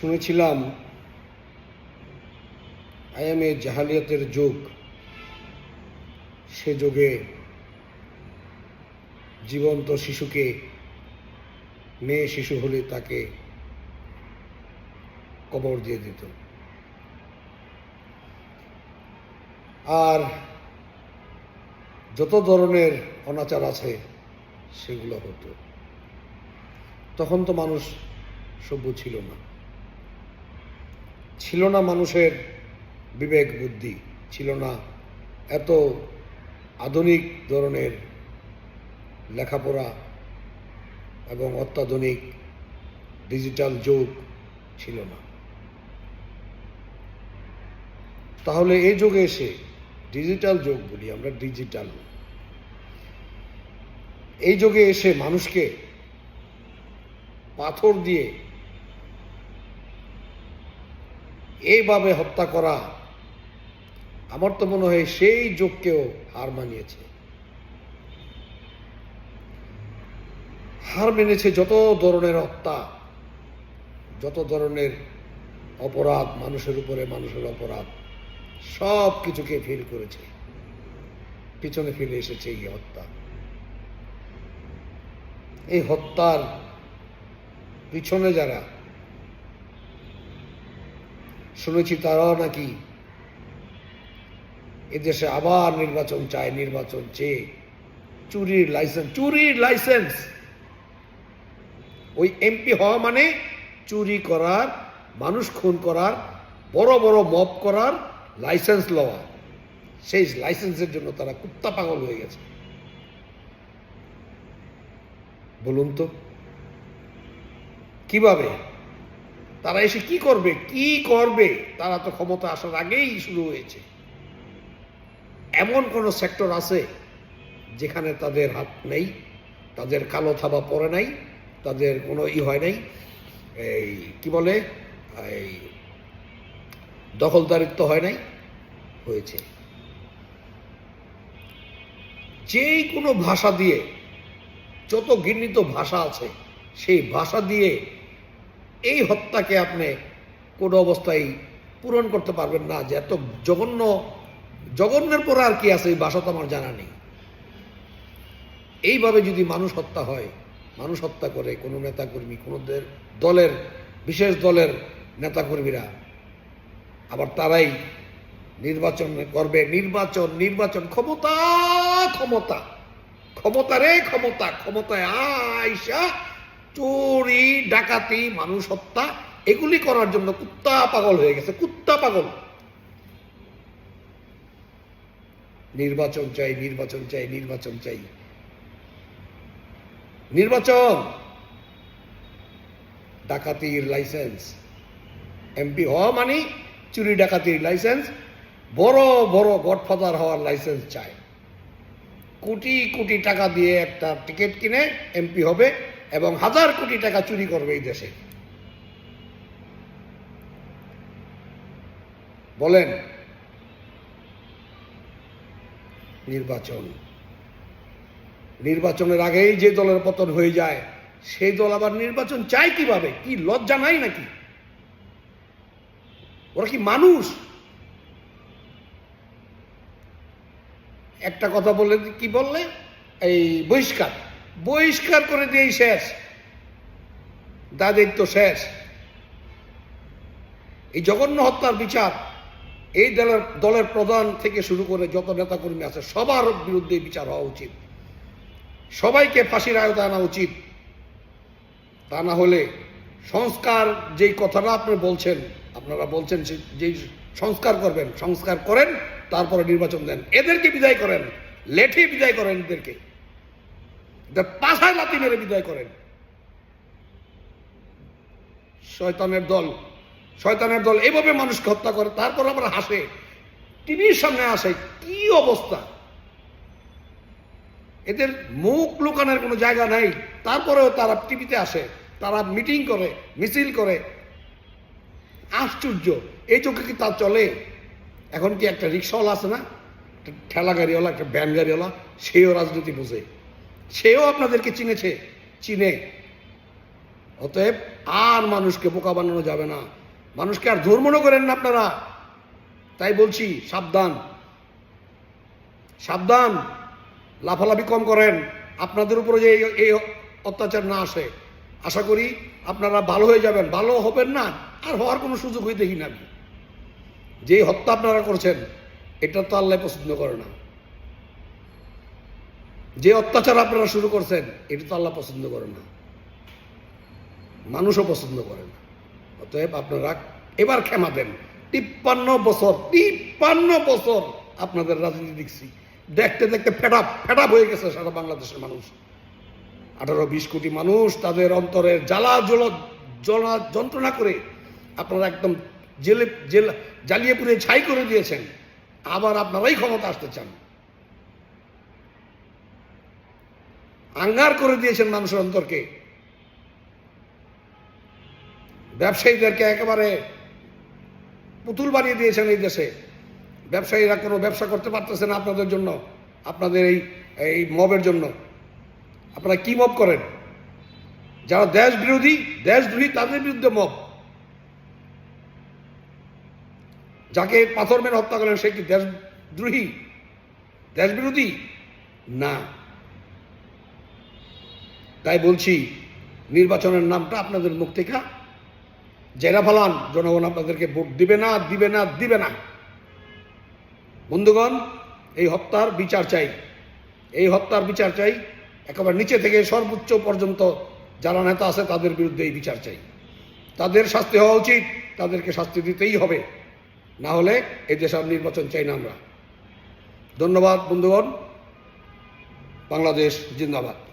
শুনেছিলাম আয়ামে জাহালিয়াতের যুগ। সে যুগে জীবন্ত শিশুকে, মেয়ে শিশু হলে তাকে কবর দিয়ে দিত। আর যত ধরনের অনাচার আছে, সেগুলো হতো। তখন তো মানুষ সভ্য ছিল না। ছিল না মানুষের বিবেক, বুদ্ধি, ছিল না এত আধুনিক ধরনের লেখাপড়া এবং অত্যাধুনিক ডিজিটাল যুগ ছিল না। তাহলে এই যুগে এসে ডিজিটাল যুগ বলি আমরা, ডিজিটাল। এই যুগে এসে মানুষকে পাথর দিয়ে এইভাবে হত্যা করা আমার তো মনে হয় সেই যোগকেও হার মানিয়েছে। হার মেনেছে যত ধরনের হত্যা, যত ধরনের অপরাধ, মানুষের উপরে মানুষের অপরাধ, সব কিছুকে ফিল করেছে। পিছনে ফিরে এসেছে এই হত্যা। এই হত্যার পিছনে যারা শুনেছি তারাও নাকি এদেশে আবার নির্বাচন চায়, নির্বাচন চেয়ে। চুরির লাইসেন্স চুরির লাইসেন্স ওই এমপি হওয়া মানে চুরি করার, মানুষ খুন করার, বড় বড় মপ করার লাইসেন্স লওয়া। সেই লাইসেন্সের জন্য তারা কুত্তা পাগল হয়ে গেছে। বলুন তো, কীভাবে তারা এসে কি করবে? কি করবে? তারা তো ক্ষমতা আসার আগেই শুরু হয়েছে। এমন কোন সেক্টর আছে যেখানে তাদের হাত নেই, তাদের কালো থাবা পড়ে নাই, তাদের কোনো ই হয় নাই? এই, কি বলে? এই, দখলদারিত্ব হয় নাই? হয়েছে। যেই কোনো ভাষা দিয়ে, যত ঘৃণিত ভাষা আছে, সেই ভাষা দিয়ে এই হত্যাকে আপনি কোনো অবস্থায় পূরণ করতে পারবেন না, যে এত জঘন্য, জঘন্যের পরে আর কি আছে এই ভাষা তো আমার জানা নেই। এইভাবে যদি মানুষ হত্যা হয়, মানুষ হত্যা করে কোনো নেতাকর্মী, কোনো দলের, বিশেষ দলের নেতাকর্মীরা, আবার তারাই নির্বাচন করবে, নির্বাচন নির্বাচন ক্ষমতা ক্ষমতা ক্ষমতা রে ক্ষমতা, ক্ষমতায় আইসা চুরি, ডাকাতি, মানুষ হত্যা, এগুলি করার জন্য কুত্তা পাগল হয়ে গেছে, কুত্তা পাগল। নির্বাচন চাই নির্বাচন চাই নির্বাচন চাই। নির্বাচন! ডাকাতির লাইসেন্স। এমপি হওয়া মানে চুরি, ডাকাতির লাইসেন্স, বড় বড় গডফাদার হওয়ার লাইসেন্স চায় কোটি কোটি টাকা দিয়ে একটা টিকিট কিনে এমপি হবে। এবং হাজার কোটি টাকা চুরি করবে এই দেশে। বলেন, নির্বাচন। নির্বাচনের আগেই যে দলের পতন হয়ে যায়, সেই দল আবার নির্বাচন চায় কীভাবে? কি লজ্জা নাই নাকি? ওরা কি মানুষ? একটা কথা বললে কি বললে? এই বহিষ্কার। বহিষ্কার করে দিয়েই শেষ। দাদের তো শেষ। এই জঘন্য হত্যার বিচার এই দলের দলের প্রধান থেকে শুরু করে যত নেতাকর্মী আছে, সবার বিরুদ্ধে বিচার হওয়া উচিত। সবাইকে ফাঁসির আয়তা আনা উচিত। তা না হলে সংস্কার যেই কথাটা আপনি বলছেন, আপনারা বলছেন যেই সংস্কার করবেন, সংস্কার করেন, তারপরে নির্বাচন দেন। এদেরকে বিদায় করেন, লেঠে বিদায় করেন এদেরকে। এদের পাশায় লাতি মেরে বিদায় করেন। শয়তানের দল শয়তানের দল এভাবে মানুষকে হত্যা করে, তারপর আমরা হাসে। টিভির সামনে আসে, কি অবস্থা? এদের মুখ লুকানোর কোনো জায়গা নাই। তারপরেও তারা টিভিতে আসে, তারা মিটিং করে, মিছিল করে। আশ্চর্য, এই চোখে কি তা চলে? এখন কি একটা রিক্সাওয়ালা আছে না? একটা ঠেলা গাড়িওয়ালা একটা ভ্যান গাড়িওয়ালা সেও রাজনীতি বোঝে। সেও আপনাদেরকে চিনেছে। চিনে। অতএব আর মানুষকে বোকা বানানো যাবে না। মানুষকে আর ধর্মনও করেন না আপনারা। তাই বলছি, সাবধান। সাবধান। লাফালাফি কম করেন। আপনাদের উপরে যে এই- অত্যাচার না আসে। আশা করি আপনারা ভালো হয়ে যাবেন। ভালো হবেন না, আর হওয়ার কোনো সুযোগ হয়ে দেখি না। আমি। যে হত্যা আপনারা করছেন, এটা তো আল্লাহ পছন্দ করে না। যে অত্যাচার আপনারা শুরু করছেন, এটা তো আল্লাহ পছন্দ করে না। মানুষও পছন্দ করে না। অতএব আপনারা এবার ক্ষমা দেন। তিপ্পান্ন বছর তিপ্পান্ন বছর আপনাদের রাজনীতি দেখছি। দেখতে দেখতে ফেটাপ ফেটাপ হয়ে গেছে সারা বাংলাদেশের মানুষ। আঠারো বিশ কোটি মানুষ তাদের অন্তরের জ্বালা জল জ্বলা যন্ত্রণা করে আপনারা একদম জেলে, জেল জ্বালিয়ে পুড়ে ছাই করে দিয়েছেন। আবার আপনারাই ক্ষমতা আসতে চান। আঙ্গার করে দিয়েছেন মানুষের অন্তরকে। ব্যবসায়ীদেরকে একেবারে পুতুল বানিয়ে দিয়েছেন এই দেশে। ব্যবসায়ীরা কোনো ব্যবসা করতে পারতেছে না আপনাদের জন্য, আপনাদের এই এই মবের জন্য। আপনারা কি মব করেন? যারা দেশ বিরোধী দেশদ্রোহী তাদের বিরুদ্ধে মব। যাকে পাথর মেরে হত্যা করেন সে কি দেশদ্রোহী দেশ বিরোধী? না। তাই বলছি, নির্বাচনের নামটা আপনাদের মুখ থেকে জেরা ফালান, জনগণ আপনাদেরকে ভোট দিবে না দিবে না দিবে না। বন্ধুগণ, এই হত্যার বিচার চাই। এই হত্যার বিচার চাই, একেবারে নিচে থেকে সর্বোচ্চ পর্যন্ত যারা নেতা আছে তাদের বিরুদ্ধে এই বিচার চাই। তাদের শাস্তি হওয়া উচিত, তাদেরকে শাস্তি দিতেই হবে। না হলে এই দেশের নির্বাচন চাই না আমরা। ধন্যবাদ বন্ধুগণ। বাংলাদেশ জিন্দাবাদ।